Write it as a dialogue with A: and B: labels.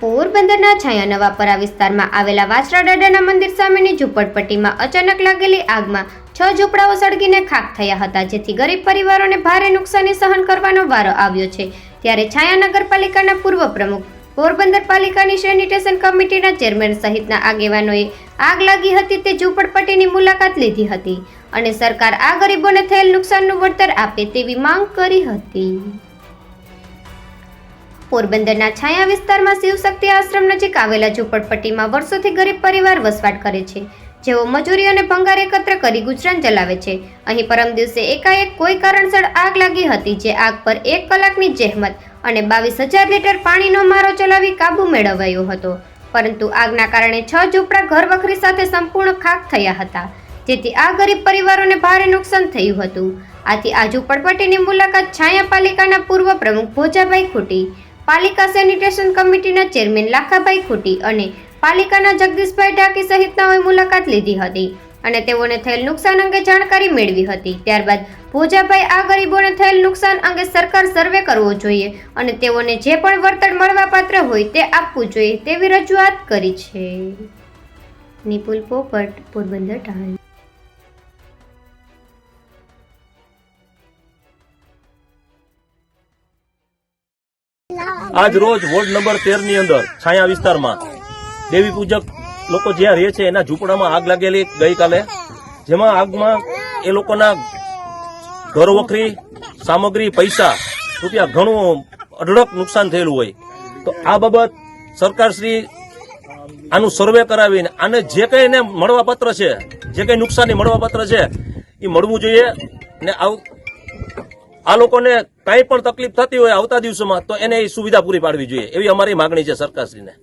A: પોરબંદરના છાયાનવાપરા વિસ્તારમાં આવેલા વાછરાડાડાના મંદિર સામેની ઝૂંપડપટ્ટીમાં અચાનક લાગેલી આગમાં છ ઝૂંપડાઓ સળગીને ખાખ થયા હતા, જેથી ગરીબ પરિવારોને ભારે નુકસાની સહન કરવાનો વારો આવ્યો છે. ત્યારે છાયા નગરપાલિકાના પૂર્વ પ્રમુખ, પોરબંદર પાલિકાની સેનિટેશન કમિટીના ચેરમેન સહિતના આગેવાનોએ આગ લાગી હતી તે ઝૂંપડપટ્ટીની મુલાકાત લીધી હતી અને સરકાર આ ગરીબોને થયેલ નુકસાનનું વળતર આપે તેવી માંગ કરી હતી. પોરબંદરના છાયા વિસ્તારમાં શિવશક્તિ આશ્રમ નજીક આવેલા ઝૂંપડપટ્ટીમાં વર્ષોથી ગરીબ પરિવાર વસવાટ કરે છે. જેઓ મજૂરી અને ભંગાર એકત્ર કરી ગુજરાન ચલાવે છે. અહીં પરમ દિવસે એકાએક કોઈ કારણસર આગ લાગી હતી જે આગ પર એક કલાકની જહેમત અને બાવીસ હજાર લીટર પાણીનો મારો ચલાવી કાબુ મેળવાયો હતો. પરંતુ આગના કારણે છ ઝૂંપડા ઘર વખરી સાથે સંપૂર્ણ ખાક થયા હતા. જેથી આ ગરીબ પરિવારોને ભારે નુકસાન થયું હતું. આથી આ ઝૂંપડપટ્ટીની મુલાકાત છાયા પાલિકાના પૂર્વ પ્રમુખ ભોજાભાઈ ખુટી પાલિકા સેનિટેશન કમિટીના ચેરમેન લાખાભાઈ ખુટી અને પાલિકાના જગદીશભાઈ ઢાકી સહિતનાઓએ મુલાકાત લીધી હતી અને તેઓને થયેલ નુકસાન અંગે જાણકારી મેળવી હતી. ત્યારબાદ ભોજાભાઈ આ ગરીબોને થયેલ નુકસાન અંગે સરકાર સર્વે કરવો જોઈએ અને તેઓને જે પણ વળતર મળવાપાત્ર હોય તે આપવું જોઈએ તેવી રજૂઆત કરી છે. નિપુલ પોપટ, પોરબંદર ટાઈમ
B: આજ રોજ વોર્ડ નંબર તેરની અંદર છાયા વિસ્તારમાં દેવી પૂજક લોકો જ્યાં રહે છે, એના ઝૂંપડામાં આગ લાગેલી ગઈકાલે. જેમાં આગમાં એ લોકોના ઘર વખરી, સામગ્રી, પૈસા, રૂપિયા ઘણું અઢળક નુકસાન થયેલું હોય. તો આ બાબત સરકારશ્રી આનું સર્વે કરાવીને આને જે કંઈ એને મળવાપાત્ર છે, જે કંઈ નુકસાની મળવાપાત્ર છે, એ મળવું જોઈએ ને આવ આ લોકોને કઈ પણ તકલીફ થતી હોય આવતા દિવસોમાં, તો એને એ સુવિધા પૂરી પાડવી જોઈએ. એવી અમારી માગણી છે સરકારશ્રીને.